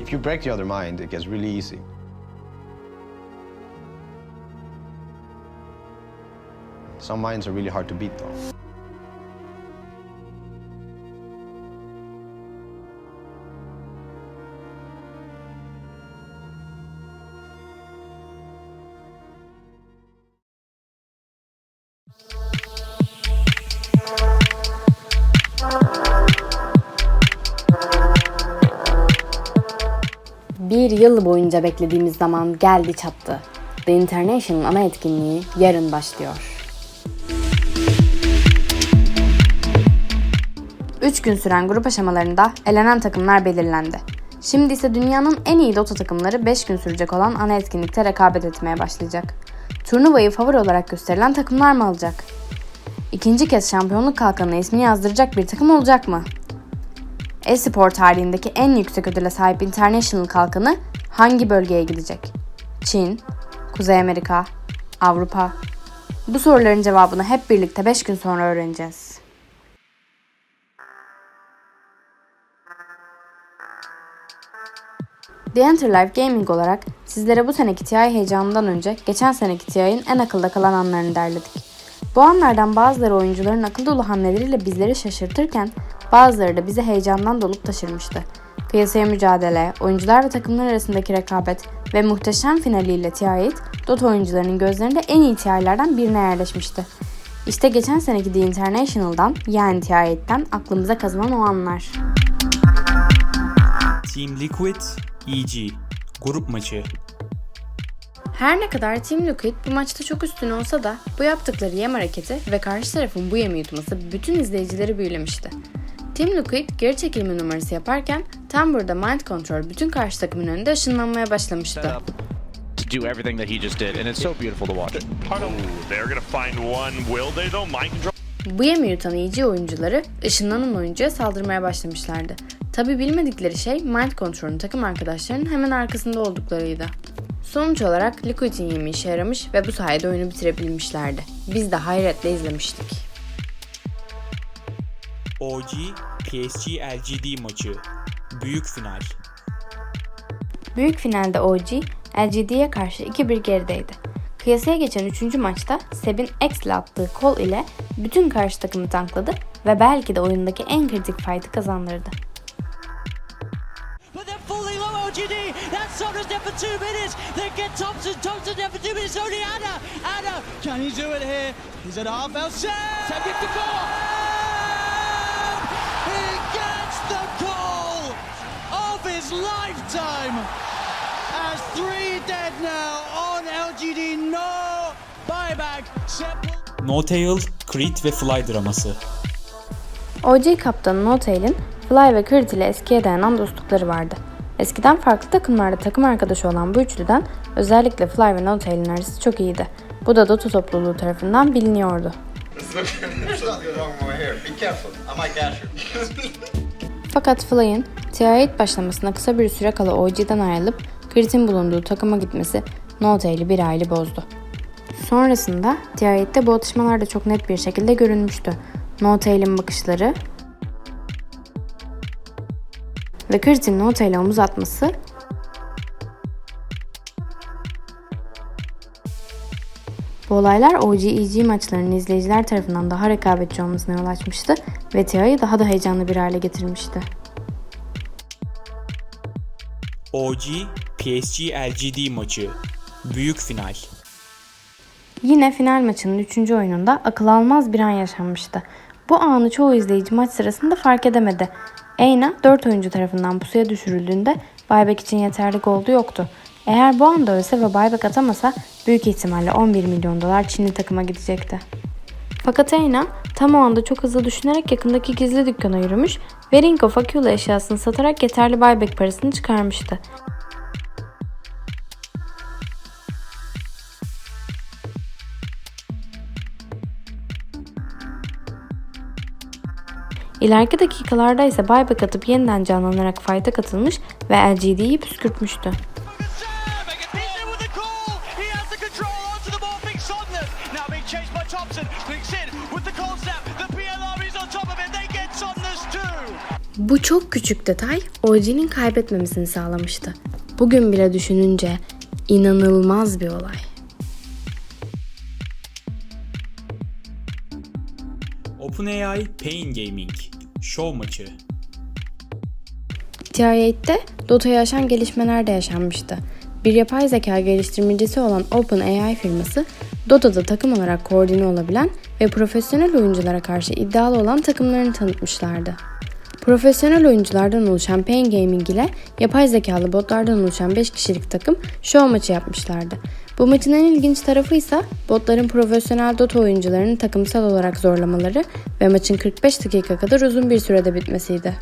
If you break the other mind, it gets really easy. Some minds are really hard to beat though. Bir yıl boyunca beklediğimiz zaman geldi çattı. The International ana etkinliği yarın başlıyor. 3 gün süren grup aşamalarında elenen takımlar belirlendi. Şimdi ise dünyanın en iyi Dota takımları 5 gün sürecek olan ana etkinlikte rekabet etmeye başlayacak. Turnuvayı favori olarak gösterilen takımlar mı alacak? İkinci kez şampiyonluk kalkanına ismini yazdıracak bir takım olacak mı? E-spor tarihindeki en yüksek ödüle sahip International kalkanı hangi bölgeye gidecek? Çin, Kuzey Amerika, Avrupa? Bu soruların cevabını hep birlikte 5 gün sonra öğreneceğiz. The Enterlife Gaming olarak sizlere bu seneki TI heyecanından önce geçen seneki TI'nin en akılda kalan anlarını derledik. Bu anlardan bazıları oyuncuların akıl dolu hamleleriyle bizleri şaşırtırken bazıları da bizi heyecandan dolup taşırmıştı. Kıyasaya mücadele, oyuncular ve takımlar arasındaki rekabet ve muhteşem finaliyle TI Dota oyuncularının gözlerinde en iyi TI'lerden birine yerleşmişti. İşte geçen seneki The International'dan yani TI8'den aklımıza kazınan o anlar. Team Liquid, EG. Grup maçı. Her ne kadar Team Liquid bu maçta çok üstün olsa da bu yaptıkları yem hareketi ve karşı tarafın bu yemi yutması bütün izleyicileri büyülemişti. Team Liquid geri çekilme numarası yaparken tam burada Mind Control bütün karşı takımın önünde ışınlanmaya başlamıştı. do everything that he just did, and it's so beautiful to watch. They're gonna find one. Will they though? Mind control. Bu yemi yutan EG oyuncuları ışınlanan oyuncuya saldırmaya başlamışlardı. Tabi bilmedikleri şey Mind Control'ün takım arkadaşlarının hemen arkasında olduklarıydı. Sonuç olarak Liquid'in yemi işe yaramış ve bu sayede oyunu bitirebilmişlerdi. Biz de hayretle izlemiştik. OG, PSG LGD maçı. Büyük final. Büyük finalde OG, LGD'ye karşı 2-1 gerideydi. Kıyasaya geçen 3. maçta Seb'in X ile attığı kol ile bütün karşı takımı tankladı ve belki de oyundaki en kritik fight'ı kazandırdı. But they're falling low, OGD. That's Sona's there for two minutes. They get Thompson. Thompson there for two minutes. Only Anna. Anna. Can he do it here? He's at half out. Sam! Sam gets the his lifetime. As three dead now on LGD. No buyback. Sam Notail, Creed ve Fly draması. OG kaptanı Notail'in Fly ve Kurt ile eskiye dayanan dostlukları vardı. Eskiden farklı takımlarda takım arkadaşı olan bu üçlüden özellikle Fly ve Notail'in arası çok iyiydi. Bu da Dota topluluğu tarafından biliniyordu. Fakat Fly'ın TI8 başlamasına kısa bir süre kala OG'den ayrılıp Kurt'in bulunduğu takıma gitmesi Notail'i bir aile bozdu. Sonrasında TI8'de bu atışmalar da çok net bir şekilde görünmüştü. Notail'in bakışları ve Kurt'in Notail'e omuz atması Bu olaylar OG-EG maçlarının izleyiciler tarafından daha rekabetçi olmasına yol açmıştı ve TI'yi daha da heyecanlı bir hale getirmişti. OG, PSG LGD maçı. Büyük final. Yine final maçının 3. oyununda akıl almaz bir an yaşanmıştı. Bu anı çoğu izleyici maç sırasında fark edemedi. Eyna 4 oyuncu tarafından pusuya düşürüldüğünde buyback için yeterli goldu yoktu. Eğer bu anda ölse ve buyback atamasa büyük ihtimalle 11 milyon dolar Çinli takıma gidecekti. Fakat Eyna tam o anda çok hızlı düşünerek yakındaki gizli dükkana yürümüş ve Ringo Fakula eşyasını satarak yeterli buyback parasını çıkarmıştı. İleriki dakikalarda ise buyback atıp yeniden canlanarak fight'a katılmış ve LGD'yi püskürtmüştü. Chased by Thompson. Clicks in with the cold snap. The PLR is on top of it. They get Sogner's too! Bu çok küçük detay OG'nin kaybetmemesini sağlamıştı. Bugün bile düşününce inanılmaz bir olay. OpenAI Pain Gaming Show maçı. TR8'te Dota'ya aşan gelişmeler de yaşanmıştı. Bir yapay zeka geliştirmecisi olan OpenAI firması, Dota'da takım olarak koordine olabilen ve profesyonel oyunculara karşı iddialı olan takımlarını tanıtmışlardı. Profesyonel oyunculardan oluşan Pain Gaming ile yapay zekalı botlardan oluşan 5 kişilik takım show maçı yapmışlardı. Bu maçın en ilginç tarafı ise botların profesyonel Dota oyuncularını takımsal olarak zorlamaları ve maçın 45 dakika kadar uzun bir sürede bitmesiydi.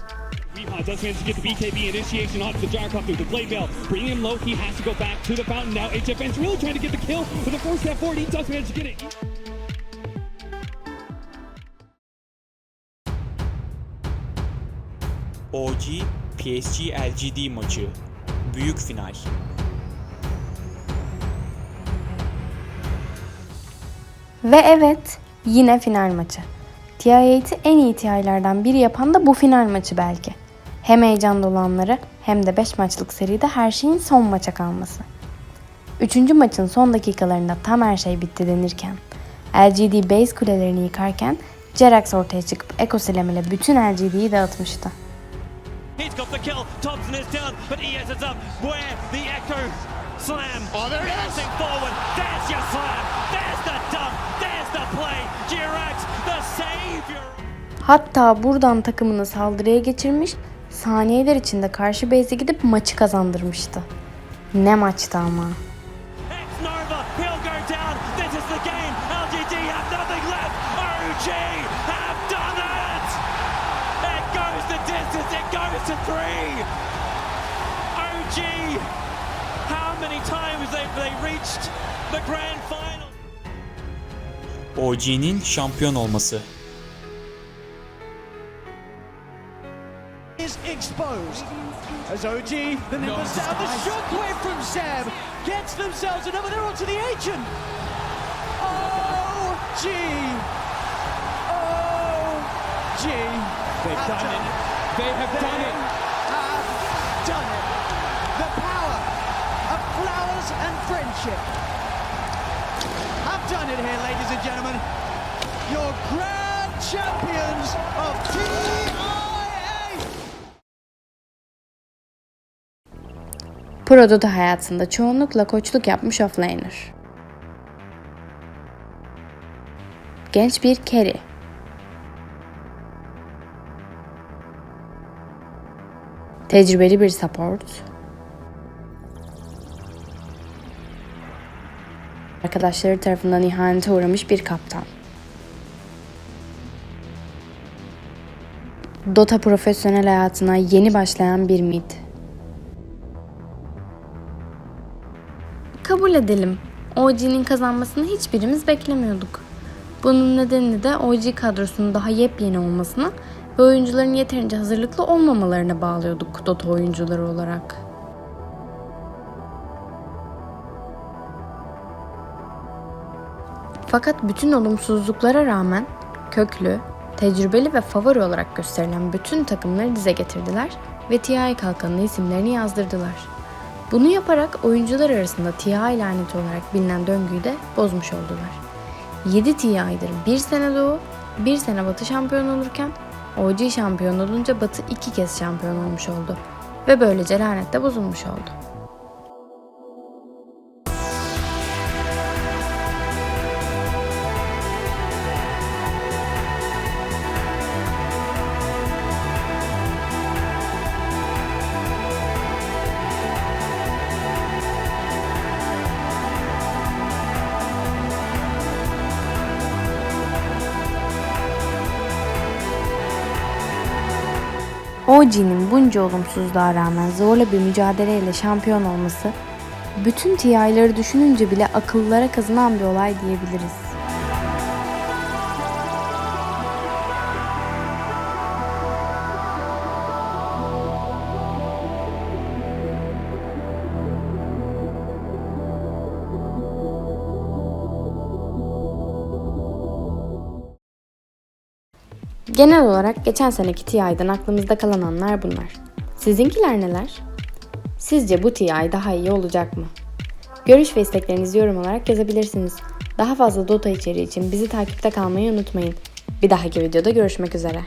Rehad does manage to get the BKB initiation onto the Gyrocopt through the Blade Veil. Bringing him low, he has to go back to the fountain now. HFN's really trying to get the kill with a four step forward. He does manage to get it. OG PSG LGD maçı. Büyük final. Ve evet, yine final maçı. TI8'i en iyi TI'lerden biri yapan da bu final maçı belki. Hem heyecan dolanları hem de 5 maçlık seride her şeyin son maça kalması. Üçüncü maçın son dakikalarında tam her şey bitti denirken, LGD base kulelerini yıkarken Jerax ortaya çıkıp Eko Slam ile bütün LGD'yi dağıtmıştı. He's got the kill. Thompson is down, but he ends up where the echo slam. Oh, there it is. forward. There's your slam. There's the dump. There's the play. Girax, the savior. Hatta buradan takımını saldırıya geçirmiş, saniyeler içinde karşı base'e gidip maçı kazandırmıştı. Ne maçtı ama. Ex Nova, he'll exposed. As OG, the Nimbus down, the shockwave from Seb gets themselves another, they're onto the agent. OG! OG! They've done it. They have done it. Have done it. The power of flowers and friendship. Have done it here, ladies and gentlemen. Your grand champions of TIA! Pro Dota hayatında çoğunlukla koçluk yapmış offlaner. Genç bir carry. Tecrübeli bir support. Arkadaşları tarafından ihanete uğramış bir kaptan. Dota profesyonel hayatına yeni başlayan bir mid. Kabul edelim. OG'nin kazanmasını hiçbirimiz beklemiyorduk. Bunun nedeni de OG kadrosunun daha yepyeni olmasına ve oyuncuların yeterince hazırlıklı olmamalarına bağlıyorduk Dota oyuncuları olarak. Fakat bütün olumsuzluklara rağmen köklü, tecrübeli ve favori olarak gösterilen bütün takımları dize getirdiler ve TI kalkanına isimlerini yazdırdılar. Bunu yaparak oyuncular arasında TI laneti olarak bilinen döngüyü de bozmuş oldular. 7 TI'dir bir sene Doğu, bir sene Batı şampiyon olurken OG şampiyon olunca Batı iki kez şampiyon olmuş oldu ve böylece lanet de bozulmuş oldu. OG'nin bunca olumsuzluğa rağmen zorla bir mücadeleyle şampiyon olması, bütün TI'ları düşününce bile akıllara kazınan bir olay diyebiliriz. Genel olarak geçen seneki TI'den aklımızda kalan anlar bunlar. Sizinkiler neler? Sizce bu TI daha iyi olacak mı? Görüş ve isteklerinizi yorum olarak yazabilirsiniz. Daha fazla Dota içeriği için bizi takipte kalmayı unutmayın. Bir dahaki videoda görüşmek üzere.